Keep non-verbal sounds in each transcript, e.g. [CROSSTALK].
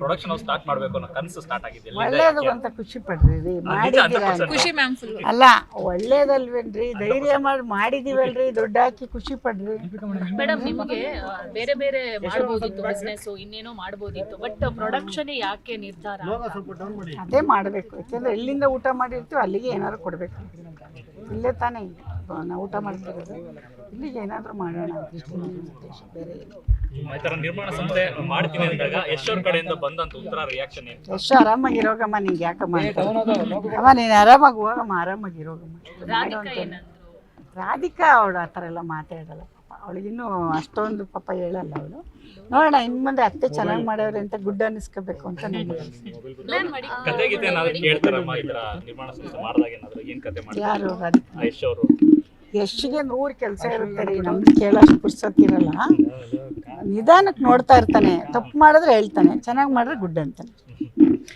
Production start ಮಾಡಬೇಕು ಅನ್ನೋ ಕನಸು ಸ್ಟಾರ್ಟ್ ಆಗಿದೆ. ಎಲ್ಲಿಂದ? ಒಳ್ಳೇದು ಅಂತ ಖುಷಿ ಪಡ್ರಿ ರೀ ನಿಜ, ಮಾಡಿದ್ದೀರಾ 100%. ಖುಷಿ ಮ್ಯಾಮ್ ಫುಲ್ ಅಲ್ಲ ಒಳ್ಳೇದಲ್ವೇನ್ರಿ? ಧೈರ್ಯ ಮಾಡಿ ಮಾಡಿದೀವಲ್ರಿ ದುಡ್ಡು ಹಾಕಿ ಖುಷಿ ಪಡ್ರಿ. ಮೇಡಮ್ ನಿಮಗೆ ಬೇರೆ ಬೇರೆ ಮಾಡ್ಬೋದಿತ್ತು ಬಿಸ್ನೆಸ್ ಇನ್ನೇನೋ ಮಾಡ್ಬೋದಿತ್ತು ಬಟ್ ಪ್ರೊಡಕ್ಷನ್ ಯಾಕೆ ನಿರ್ಧಾರ? ಅದೇ ಮಾಡಬೇಕು ಯಾಕೆಂದ್ರೆ ಎಲ್ಲಿಂದ ಊಟ ಮಾಡಿರ್ತೀವಿ ಅಲ್ಲಿಗೆ ಏನಾದ್ರು ಕೊಡಬೇಕು. ಇಲ್ಲೇ ತಾನೇ ನಾವು ಊಟ ಮಾಡ್ತಿರೋದು. ಇಲ್ಲಿಗೆ ಏನಾದರೂ ಮಾಡೋಣ ಬೇರೆ ಏನು. ಈ ತರ ನಿರ್ಮಾಣ ಸಂಸ್ಥೆ ಮಾಡ್ತೀನಿ ಅಂದಾಗ ಯಶೋರ್ ಕಡೆಯಿಂದ ಬಂದಂತ ಉತ್ತರ ರಿಯಾಕ್ಷನ್ ಏನು? ಎಷ್ಟು ಆರಾಮಾಗಿರೋಗಮ್ಮ ನಿಂಗೆ ಯಾಕಮ್ಮ ಅಮ್ಮ ನೀನು ಆರಾಮಾಗಿ ಹೋಗಮ್ಮ ರಾಧಿಕಾ ಅವಳು ಆ ಥರ ಎಲ್ಲ ಮಾತಾಡಲ್ಲ ಪಾಪ. ಅವಳಿಗಿನ್ನೂ ಅಷ್ಟೊಂದು ಪಾಪ ಹೇಳಲ್ಲ ಅವಳು. ನೋಡೋಣ ಇನ್ನು ಮುಂದೆ ಅತ್ತೆ ಚೆನ್ನಾಗಿ ಮಾಡ್ಯವ್ರೆ ಅಂತ ಗುಡ್ ಅನ್ನಿಸ್ಕೋಬೇಕು ಅಂತ ನಮಗೆ ಕತೆ ಗೀತೆ ಏನಾದ್ರು ಕೇಳ್ತಾರಮ್ಮ ಈ ತರ ನಿರ್ಮಾಣ ಸಂಸ್ಥೆ ಮಾಡಿದಾಗ ಏನಾದ್ರು ಏನ್ ಕತೆ ಮಾಡ್ತಾರೆ? ಯಾರು ರಾಧಿಕಾ? ಯಶ್ ಅವರು ಎಷ್ಟಿಗೆ ನೂರು ಕೆಲಸ ಇರುತ್ತೆ ರೀ ನಮ್ದು ಕೇಳೋಷ್ಟು ಪುರ್ಸತ್ತಿರಲ್ಲ. ನಿಧಾನಕ್ಕೆ ನೋಡ್ತಾ ಇರ್ತಾನೆ. ತಪ್ಪು ಮಾಡಿದ್ರೆ ಹೇಳ್ತಾನೆ ಚೆನ್ನಾಗಿ ಮಾಡಿದ್ರೆ ಗುಡ್ ಅಂತಾನೆ.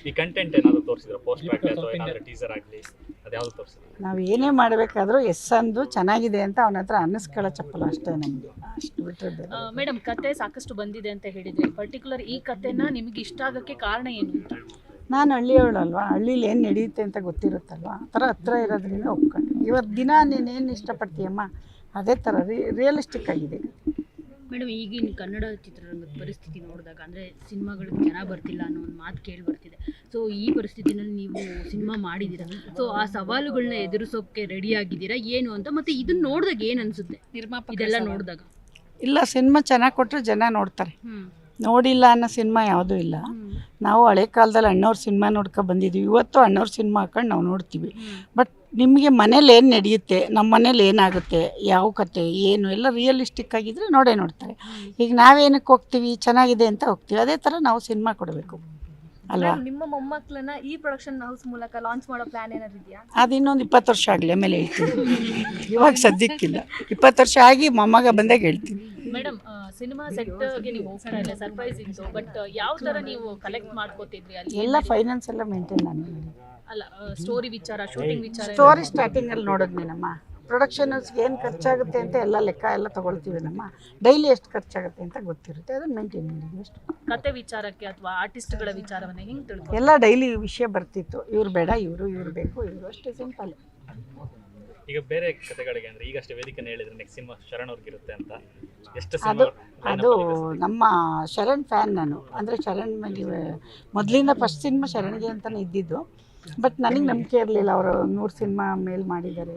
ಈ ಕಂಟೆಂಟ್ ಏನಾದ್ರು ತೋರಿಸಿದ್ರೆ? ಪೋಸ್ಟ್ ಬ್ಯಾಕ್ ಅಥವಾ ಏನಾದ್ರು ಟೀಸರ್ ಆಗಲಿ ಅದು ಯಾವುದು ತೋರಿಸಿದ್ರೆ? ನಾವು ಏನೇ ಮಾಡಬೇಕಾದ್ರೂ ಎಸ್ ಅಂದು ಚೆನ್ನಾಗಿದೆ ಅಂತ ಅವನ ಹತ್ರ ಅನ್ನಿಸ್ಕೊಳ್ಳೋ ಚಪ್ಪಲ ಅಷ್ಟೇ ನಮಗೆ. ಅಷ್ಟು ಬಿಟ್ಟರೆ ಮೇಡಮ್ ಕತೆ ಸಾಕಷ್ಟು ಬಂದಿದೆ ಅಂತ ಹೇಳಿದ್ರಿ ಪರ್ಟಿಕ್ಯುಲರ್ ಈ ಕತೆನ ನಿಮ್ಗೆ ಇಷ್ಟ ಆಗಕ್ಕೆ ಕಾರಣ ಏನು ಅಂತ? ನಾನು ಹಳ್ಳಿಯವಳಲ್ವಾ? ಹಳ್ಳೀಲಿ ಏನು ನಡೆಯುತ್ತೆ ಅಂತ ಗೊತ್ತಿರುತ್ತಲ್ವ? ಆ ಥರ ಹತ್ರ ಇರೋದ್ರಿಂದ ಒಪ್ಕೊಂಡೆ. ಇವತ್ತು ದಿನ ನೀನೇನು ಇಷ್ಟಪಡ್ತೀಯಮ್ಮ? ಅದೇ ಥರ ರಿಯಲಿಸ್ಟಿಕ್ ಆಗಿದೆ. ಮೇಡಮ್ ಈಗಿನ ಕನ್ನಡ ಚಿತ್ರರಂಗದ ಪರಿಸ್ಥಿತಿ ನೋಡಿದಾಗ ಅಂದರೆ ಸಿನಿಮಾಗಳಿಗೆ ಜನ ಬರ್ತಿಲ್ಲ ಅನ್ನೋ ಒಂದು ಮಾತು ಕೇಳಿ ಬರ್ತಿದೆ. ಸೊ ಈ ಪರಿಸ್ಥಿತಿನಲ್ಲಿ ನೀವು ಸಿನಿಮಾ ಮಾಡಿದ್ದೀರಾ ಸೊ ಆ ಸವಾಲುಗಳನ್ನ ಎದುರಿಸೋಕ್ಕೆ ರೆಡಿ ಆಗಿದ್ದೀರಾ? ಏನು ಅಂತ ಮತ್ತೆ ಇದನ್ನ ನೋಡಿದಾಗ ಏನು ಅನಿಸುತ್ತೆ? ನಿರ್ಮಾಪಕ ಇದೆಲ್ಲ ನೋಡಿದಾಗ. ಇಲ್ಲ ಸಿನಿಮಾ ಚೆನ್ನಾಗಿ ಕೊಟ್ಟರೆ ಜನ ನೋಡ್ತಾರೆ. ನೋಡಿಲ್ಲ ಅನ್ನೋ ಸಿನಿಮಾ ಯಾವುದೂ ಇಲ್ಲ. ನಾವು ಹಳೆ ಕಾಲದಲ್ಲಿ ಅಣ್ಣವ್ರ ಸಿನಿಮಾ ನೋಡ್ಕೊ ಬಂದಿದ್ದೀವಿ ಇವತ್ತು ಅಣ್ಣವ್ರ ಸಿನಿಮಾ ಹಾಕೊಂಡು ನಾವು ನೋಡ್ತೀವಿ. ಬಟ್ ನಿಮಗೆ ಮನೇಲಿ ಏನು ನಡೆಯುತ್ತೆ? ನಮ್ಮ ಮನೇಲಿ ಏನಾಗುತ್ತೆ? ಯಾವ ಕತೆ? ಏನು? ಎಲ್ಲ ರಿಯಲಿಸ್ಟಿಕ್ ಆಗಿದ್ರೆ ನೋಡೇ ನೋಡ್ತಾರೆ. ಈಗ ನಾವೇನಕ್ಕೆ ಹೋಗ್ತೀವಿ? ಚೆನ್ನಾಗಿದೆ ಅಂತ ಹೋಗ್ತೀವಿ. ಅದೇ ಥರ ನಾವು ಸಿನಿಮಾ ಕೊಡಬೇಕು. ಅಲ್ವಾ? ನಿಮ್ಮ ಮೊಮ್ಮಕ್ಕಳನ್ನ ಈ ಪ್ರೊಡಕ್ಷನ್ ಹೌಸ್ ಮೂಲಕ ಲಾಂಚ್ ಮಾಡೋ ಪ್ಲಾನ್ ಏನಾದ್ರು ಇದೆಯಾ? ಅದು ಇನ್ನೊಂದು ಇಪ್ಪತ್ತು ವರ್ಷ ಆಗಲಿ ಆಮೇಲೆ ಹೇಳ್ತೀನಿ. ಇವಾಗ ಸದ್ಯಕ್ಕಿಲ್ಲ. ಇಪ್ಪತ್ತು ವರ್ಷ ಆಗಿ ಮೊಮ್ಮಗ ಬಂದಾಗ ಹೇಳ್ತೀನಿ. ಮೇಡಮ್ ಸಿನಿಮಾ ಸೆಟ್ಗೆ ನೀವು ಹೋಗ್ತಾ ಇಲ್ಲ ಸರ್ಪ್ರೈಸ್ ಇತ್ತು. ಬಟ್ ಯಾವ ತರ ನೀವು ಕಲೆಕ್ಟ್ ಮಾಡ್ಕೋತಿದ್ರಿ ಅಲ್ಲಿ? ಎಲ್ಲ ಫೈನಾನ್ಸ್ ಎಲ್ಲ ಮೇಂಟೈನ್ ನಾನು ಮಾಡಿ ಅಲ್ಲ ಸ್ಟೋರಿ ವಿಚಾರ ಶೂಟಿಂಗ್ ವಿಚಾರ ಸ್ಟೋರಿ ಸ್ಟಾರ್ಟಿಂಗಲ್ಲಿ ನೋಡಿದ್ನೇನಮ್ಮ ಪ್ರೊಡಕ್ಷನ್ಸ್ಗೆ ಏನು ಖರ್ಚಾಗುತ್ತೆ ಅಂತ ಎಲ್ಲ ಲೆಕ್ಕ ಎಲ್ಲ ತಗೊಳ್ತೀವಿ ನಮ್ಮ ಡೈಲಿ ಎಷ್ಟು ಖರ್ಚಾಗುತ್ತೆ ಅಂತ ಗೊತ್ತಿರುತ್ತೆ. ಅದನ್ನ ಮೇಂಟೈನ್ ಮಾಡಿದ್ವಿ ಅಷ್ಟು. ಕತೆ ವಿಚಾರಕ್ಕೆ ಅಥವಾ ಆರ್ಟಿಸ್ಟ್ಗಳ ವಿಚಾರವನ್ನ ಹೆಂಗ್ ತಿಳ್ಕೊ ಎಲ್ಲ ಡೈಲಿ ವಿಷಯ ಬರ್ತಿತ್ತು. ಇವ್ರು ಬೇಡ ಇವರು ಇವ್ರು ಬೇಕು ಇವರು ಅಷ್ಟೇ ಸಿಂಪಲ್ ಈಗ ಬೇರೆ ಕತೆಗಳಿಗೆ ಅಂದ್ರೆ ಈಗಷ್ಟೇ ವೇದಿಕೆ ಹೇಳಿದ್ರೆ ನೆಕ್ಸ್ಟ್ ಸಿನಿಮಾ ಶರಣ್ ಅವ್ರಿಗಿರುತ್ತೆ ಅಂತ. ಎಷ್ಟು ಅದು ಅದು ನಮ್ಮ ಶರಣ್ ಫ್ಯಾನ್ ನಾನು. ಅಂದ್ರೆ ಶರಣ್ ಮೇಲೆ ಮೊದಲಿಂದ ಫಸ್ಟ್ ಸಿನಿಮಾ ಶರಣ್ಗೆ ಅಂತಾನೆ ಇದ್ದಿದ್ದು. ಬಟ್ ನನಗೆ ನಂಬಿಕೆ ಇರಲಿಲ್ಲ. ಅವರು ನೂರು ಸಿನಿಮಾ ಮೇಲೆ ಮಾಡಿದ್ದಾರೆ.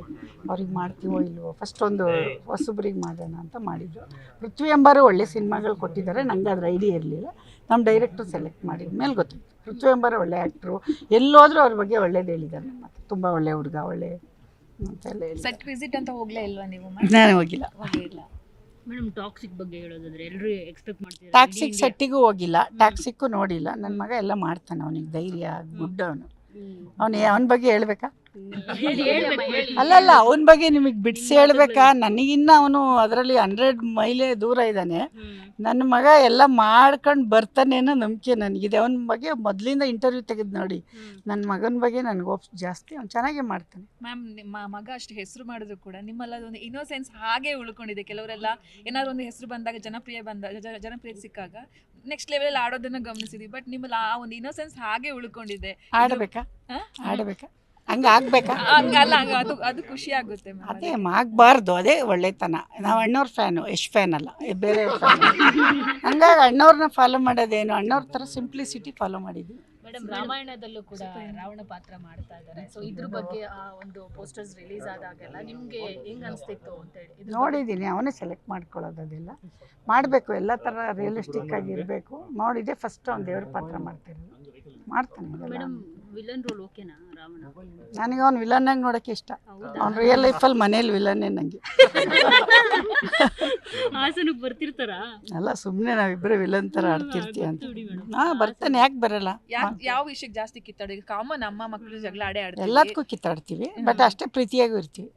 ಅವ್ರಿಗೆ ಮಾಡ್ತೀವೋ ಇಲ್ವೋ? ಫಸ್ಟ್ ಒಂದು ಹೊಸಬ್ರಿಗೆ ಮಾಡೋಣ ಅಂತ ಮಾಡಿದ್ರು. ಪೃಥ್ವಿ ಎಂಬಾರು ಒಳ್ಳೆ ಸಿನಿಮಾಗಳು ಕೊಟ್ಟಿದ್ದಾರೆ. ನಂಗೆ ಅದ್ರ ಐಡಿಯಾ ಇರಲಿಲ್ಲ. ನಮ್ಮ ಡೈರೆಕ್ಟರ್ ಸೆಲೆಕ್ಟ್ ಮಾಡಿದ ಮೇಲೆ ಗೊತ್ತಿತ್ತು ಪೃಥ್ವಿ ಎಂಬಾರು ಒಳ್ಳೆ ಆ್ಯಕ್ಟ್ರು ಎಲ್ಲೋದ್ರೂ ಅವ್ರ ಬಗ್ಗೆ ಒಳ್ಳೇದು ಹೇಳಿದ್ದಾರೆ. ಮತ್ತು ತುಂಬ ಒಳ್ಳೆ ಹುಡುಗ ಒಳ್ಳೆ ಅಂತೆಲ್ಲ ಸೆಟ್ ವಿಸಿಟ್ ಅಂತ ಹೋಗಲೇ ಇಲ್ವಾ ನೀವು? [LAUGHS] ನಾನು ಹೋಗಿಲ್ಲ. ಹೋಗಿಲ್ಲ ಮೇಡಮ್ ಟಾಕ್ಸಿಕ್ ಬಗ್ಗೆ ಹೇಳೋದಾದ್ರೆ ಎಲ್ಲರೂ ಎಕ್ಸ್ಪೆಕ್ಟ್ ಮಾಡ್ತಿದ್ದಾರೆ ಟಾಕ್ಸಿಕ್ ಸೆಟ್ಟಿಗೂ ಹೋಗಿಲ್ಲ. ಟಾಕ್ಸಿಕ್ಕು ನೋಡಿಲ್ಲ. ನನ್ನ ಮಗ ಎಲ್ಲ ಮಾಡ್ತಾನೆ ಅವನಿಗೆ ಧೈರ್ಯ ಗುಡ್ ಅವನು ಅವನು ಅವನ ಬಗ್ಗೆ ಹೇಳ್ಬೇಕಾ? ಅಲ್ಲಲ್ಲ ಅವನ ಬಗ್ಗೆ ನಿಮಗೆ ಬಿಡಿಸಿ ಹೇಳ್ಬೇಕಾ? ನನಗಿನ್ನ ಅವನು ಅದರಲ್ಲಿ ಹಂಡ್ರೆಡ್ ಮೈಲೇ ದೂರ ಇದ್ದಾನೆ ನನ್ನ ಮಗ ಎಲ್ಲ ಮಾಡ್ಕೊಂಡು ಬರ್ತಾನೆ ಅನ್ನೋ ನಂಬಿಕೆ ನನಗಿದೆ. ಅವನ ಬಗ್ಗೆ ಮೊದಲಿಂದ ಇಂಟರ್ವ್ಯೂ ತೆಗೆದು ನೋಡಿ. ನನ್ನ ಮಗನ ಬಗ್ಗೆ ನನಗೆ ಒಪ್ಸ್ ಜಾಸ್ತಿ. ಅವ್ನು ಚೆನ್ನಾಗೇ ಮಾಡ್ತಾನೆ. ಮ್ಯಾಮ್ ನಿಮ್ಮ ಮಗ ಅಷ್ಟು ಹೆಸರು ಮಾಡಿದ್ರು ಕೂಡ ನಿಮ್ಮಲ್ಲ ಒಂದು ಇನ್ನೋಸೆನ್ಸ್ ಹಾಗೆ ಉಳ್ಕೊಂಡಿದೆ. ಕೆಲವರೆಲ್ಲ ಏನಾದ್ರು ಒಂದು ಹೆಸರು ಬಂದಾಗ ಜನಪ್ರಿಯ ಬಂದ ಜನಪ್ರಿಯ ಸಿಕ್ಕಾಗ ನೆಕ್ಸ್ಟ್ ಲೆವೆಲ್ ಆಡೋದನ್ನ ಗಮನಿಸಿದ್ವಿ. ಬಟ್ ನಿಮ್ಮಲ್ಲಿ ಆ ಒಂದು ಇನ್ನೋಸೆನ್ಸ್ ಹಾಗೆ ಉಳ್ಕೊಂಡಿದೆ. ಆಡಬೇಕಾ? ಆಡಬೇಕಾ? ಹಂಗೆ ಆಗ್ಬೇಕಾ? ಹಂಗಲ್ಲ ಹಂಗ. ಅದು ಅದು ಖುಷಿ ಆಗುತ್ತೆ ಅದೇ ಆಗಬಾರ್ದು. ಅದೇ ಒಳ್ಳೆತನ. ನಾವು ಅಣ್ಣವ್ರ ಫ್ಯಾನು ಎಷ್ಟು ಫ್ಯಾನ್ ಅಲ್ಲ. ಬೇರೆ ಫ್ಯಾನ್ ಹಂಗಾಗಿ ಅಣ್ಣವ್ರನ್ನ ಫಾಲೋ ಮಾಡೋದೇನು? ಅಣ್ಣವ್ರ ಥರ ಸಿಂಪ್ಲಿಸಿಟಿ ಫಾಲೋ ಮಾಡಿದ್ವಿ ಮೇಡಮ್ ರಾಮಾಯಣದಲ್ಲೂ ಕೂಡ ರಾವಣ ಪಾತ್ರ ಮಾಡ್ತಾ ಇದ್ದಾರೆ. ಸೊ ಇದ್ರ ಬಗ್ಗೆ ಆ ಒಂದು ಪೋಸ್ಟರ್ಸ್ ರಿಲೀಸ್ ಆದಾಗೆಲ್ಲ ನಿಮ್ಗೆ ಹೆಂಗ್ ಅನ್ಸ್ತಿತ್ತು ಅಂತ ಹೇಳಿ. ಇದ್ರ ಬಗ್ಗೆ- ನೋಡಿದ್ದೀನಿ ಅವನೇ ಸೆಲೆಕ್ಟ್ ಮಾಡ್ಕೊಳ್ಳೋದು ಅದೆಲ್ಲ. ಮಾಡಬೇಕು. ಎಲ್ಲ ಥರ ರಿಯಲಿಸ್ಟಿಕ್ ಆಗಿರ್ಬೇಕು ಇರಬೇಕು. ನೋಡಿದೆ ಫಸ್ಟ್ ಅವ್ನು ದೇವ್ರ ಪಾತ್ರ ಮಾಡ್ತಿರೋದು. ಮಾಡ್ತಾನೆ. ಅದೆಲ್ಲ. ಮೇಡಮ್ ವಿಲನ್ ರೋಲ್ ಓಕೆನಾ ರಾವಣ ನನಗೆ ಅವ್ನು ವಿಲನ್ ಆಗಿ ನೋಡೋಕೆ ಇಷ್ಟ. ಅವ್ನು ರಿಯಲ್ ಲೈಫಲ್ಲಿ ಮನೇಲಿ ವಿಲನ್ನೇ ನನಗೆ ಹಾಸನಕ್ಕೆ ಬರ್ತಿರ್ತಾರಾ? ಅಲ್ಲ ಸುಮ್ಮನೆ ನಾವಿಬ್ಬರು ವಿಲನ್ ಥರ ಆಡ್ತಿರ್ತೀವಿ ಅಂತ. ಹಾಂ ಬರ್ತಾನೆ. ಯಾಕೆ ಬರಲ್ಲ? ಯಾಕೆ ಯಾವ ವಿಷಯಕ್ಕೆ ಜಾಸ್ತಿ ಕಿತ್ತಾಡಿ? ಕಾಮನ್ ಅಮ್ಮ ಮಕ್ಕಳು ಜಗಳ ಆಡೇ ಆಡ್ತಾರೆ ಎಲ್ಲದಕ್ಕೂ ಕಿತ್ತಾಡ್ತೀವಿ. ಬಟ್ ಅಷ್ಟೇ ಪ್ರೀತಿಯಾಗೂ ಇರ್ತೀವಿ.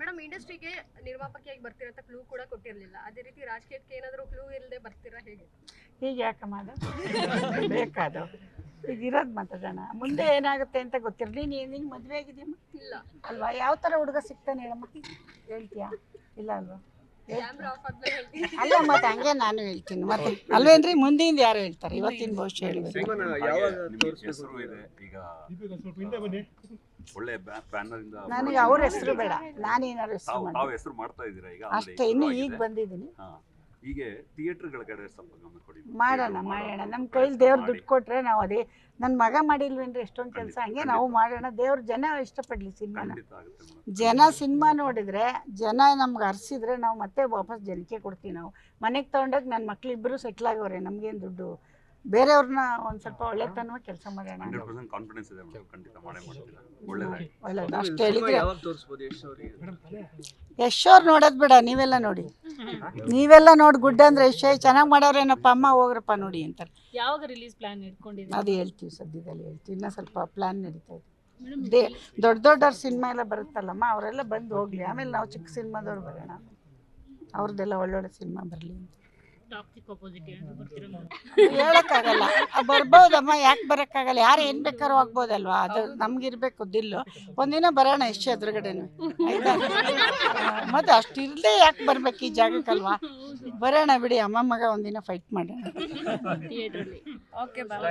ಮೇಡಮ್ ಇಂಡಸ್ಟ್ರಿಗೆ ನಿರ್ಮಾಪಕಿಯಾಗಿ ಬರ್ತೀರಾ ಅಂತ ಕ್ಲೂ ಕೂಡ ಕೊಟ್ಟಿರಲಿಲ್ಲ. ಅದೇ ರೀತಿ ರಾಜಕೀಯಕ್ಕೆ ಏನಾದರೂ ಕ್ಲೂ ಇಲ್ಲದೆ ಬರ್ತೀರಾ ಹೇಗೆ? ಹೀಗೆ ಯಾಕಮ್ಮ ಅದು? ಬೇಕಾದ ಈಗ ಇರೋದು ಮಾತಾಡೋಣ ಮುಂದೆ ಏನಾಗುತ್ತೆ ಅಂತ ಗೊತ್ತಿರಲಿ. ನೀನು ನಿನ್ನ ಮದುವೆ ಆಗಿದೆಯಮ್ಮ ಇಲ್ಲ. ಅಲ್ವಾ? ಯಾವ ಥರ ಹುಡುಗ ಸಿಗ್ತಾನೆ ಹೇಳಮ್ಮ? ಹೇಳ್ತೀಯಾ? ಇಲ್ಲ ಅಲ್ವಾ? ಅಲ್ಲ ಮತ್ತೆ ಹಂಗೆ ನಾನು ಹೇಳ್ತೀನಿ. ಮತ್ತೆ ಅಲ್ವೇನ್ರಿ ಮುಂದಿಂದ ಯಾರು ಹೇಳ್ತಾರೆ? ಇವತ್ತಿನ ಭವಿಷ್ಯ ಹೇಳ್ಬೇಕು ಹೆಸರು ಇದೆ? ಈಗ ಒಳ್ಳೆ ಬ್ಯಾನರ್ ಇಂದ ನನಗೆ ಅವ್ರ ಹೆಸರು ಬೇಡ. ನಾನೇನಾದ್ರು ಹೆಸರು ತಾವು ಹೆಸರು ಮಾಡ್ತಾ ಇದ್ದೀರಾ ಈಗ? ಅಷ್ಟೇ. ಇನ್ನು ಈಗ ಬಂದಿದ್ದೀನಿ. ಹಾ. ಹೀಗೆ ಥಿಯೇಟರ್ಗಳ ಕಡೆ. ಸ್ವಲ್ಪ ಗಮನ ಕೊಡಿ ಮಾಡೋಣ. ಮಾಡೋಣ. ನಮ್ಮ ಕೈಲಿ ದೇವ್ರು ದುಡ್ಡು. ಕೊಟ್ರೆ ನಾವು ಅದೇ ನನ್ನ ಮಗ ಮಾಡಿಲ್ವೇನ್ರಿ ಎಷ್ಟೊಂದು ಕೆಲಸ? ಹಂಗೆ ನಾವು ಮಾಡೋಣ. ದೇವ್ರ ಜನ ಇಷ್ಟಪಡ್ಲಿ ಸಿನಿಮಾನ. ಜನ ಸಿನಿಮಾ ನೋಡಿದ್ರೆ ಜನ ನಮ್ಗೆ ಹರ್ಸಿದ್ರೆ ನಾವು ಮತ್ತೆ ವಾಪಸ್ ಜನಕ್ಕೆ ಕೊಡ್ತೀವಿ ನಾವು. ಮನೆಗೆ ತೊಗೊಂಡಾಗ ನನ್ನ ಮಕ್ಳು ಇಬ್ಬರು ಸೆಟ್ಲ್ ಆಗವ್ರೆ ನಮ್ಗೇನು ದುಡ್ಡು? ಬೇರೆಯವ್ರನ್ನ ಒಂದ್ ಸ್ವಲ್ಪ ಒಳ್ಳೆತನವ ಕೆಲಸ ಮಾಡೋಣ ಹಂಡ್ರೆಡ್ ಪರ್ಸೆಂಟ್ ಕಾನ್ಫಿಡೆನ್ಸ್ ಇದೆ ಮೇಡಮ್ ಖಂಡಿತ ಮಾಡೇ ಮಾಡ್ತೀರಾ? ಒಳ್ಳೇದಾಗಿ ಒಳ್ಳೆದು ಅಷ್ಟು ಹೇಳಿದ್ರೆ ಯಶೋರ್ ನೋಡೋದ್ ಬೇಡ ನೀವೆಲ್ಲ ನೋಡಿ. ನೀವೆಲ್ಲ ನೋಡಿ ಗುಡ್ ಅಂದ್ರೆ ಯಶ್ ಚೆನ್ನಾಗಿ ಮಾಡೋರೇನಪ್ಪ ಅಮ್ಮ ಹೋಗ್ರಪ್ಪ ನೋಡಿ ಅಂತಾರೆ. ಯಾವಾಗ ರಿಲೀಸ್ ಪ್ಲಾನ್ ಇಟ್ಕೊಂಡಿದ್ದೀರಾ? ಅದು ಹೇಳ್ತೀವಿ ಸದ್ಯದಲ್ಲಿ ಹೇಳ್ತೀವಿ ಇನ್ನೂ ಸ್ವಲ್ಪ ಪ್ಲಾನ್ ನಡೀತಾ ಇದೆ. ದೊಡ್ಡ ದೊಡ್ಡವ್ರ ಸಿನಿಮಾ ಎಲ್ಲ ಬರುತ್ತಲ್ಲಮ್ಮ ಅವರೆಲ್ಲ ಬಂದು ಹೋಗ್ಲಿ ಆಮೇಲೆ ನಾವು ಚಿಕ್ಕ ಸಿನಿಮಾದವ್ರು ಬರೋಣ. ಅವ್ರದ್ದೆಲ್ಲ ಒಳ್ಳೊಳ್ಳೆ ಸಿನಿಮಾ ಬರಲಿ ಅಂತ. ಟಾಕ್ಸಿಕ್ ಅಪೋಸಿಟ್ ಏನಾದ್ರು ಬರ್ತೀರಾ? ಮೇಡಮ್ ಹೇಳಕ್ಕಾಗಲ್ಲ ಬರ್ಬೋದಮ್ಮ ಯಾಕೆ ಬರಕ್ಕಾಗಲ್ಲ? ಯಾರು ಏನ್ ಬೇಕಾದ್ರೂ ಆಗ್ಬೋದಲ್ವಾ ಅದು ನಮ್ಗಿರ್ಬೇಕು ದಿಲ್ಲು. ಒಂದಿನ ಬರೋಣ ಎಷ್ಟು ಎದುರುಗಡೆ ಆಯ್ತಾ? ಮತ್ತೆ ಅಷ್ಟಿರ್ಲೇ ಇರದೆ ಯಾಕೆ ಬರ್ಬೇಕು ಈ ಜಾಗಕ್ಕಲ್ವಾ? ಬರೋಣ ಬಿಡಿ ಅಮ್ಮ ಮಗ ಒಂದಿನ ಫೈಟ್ ಮಾಡೋಣ. ಥಿಯೇಟ್ರಲ್ಲಿ ಓಕೆ ಬಾಯ್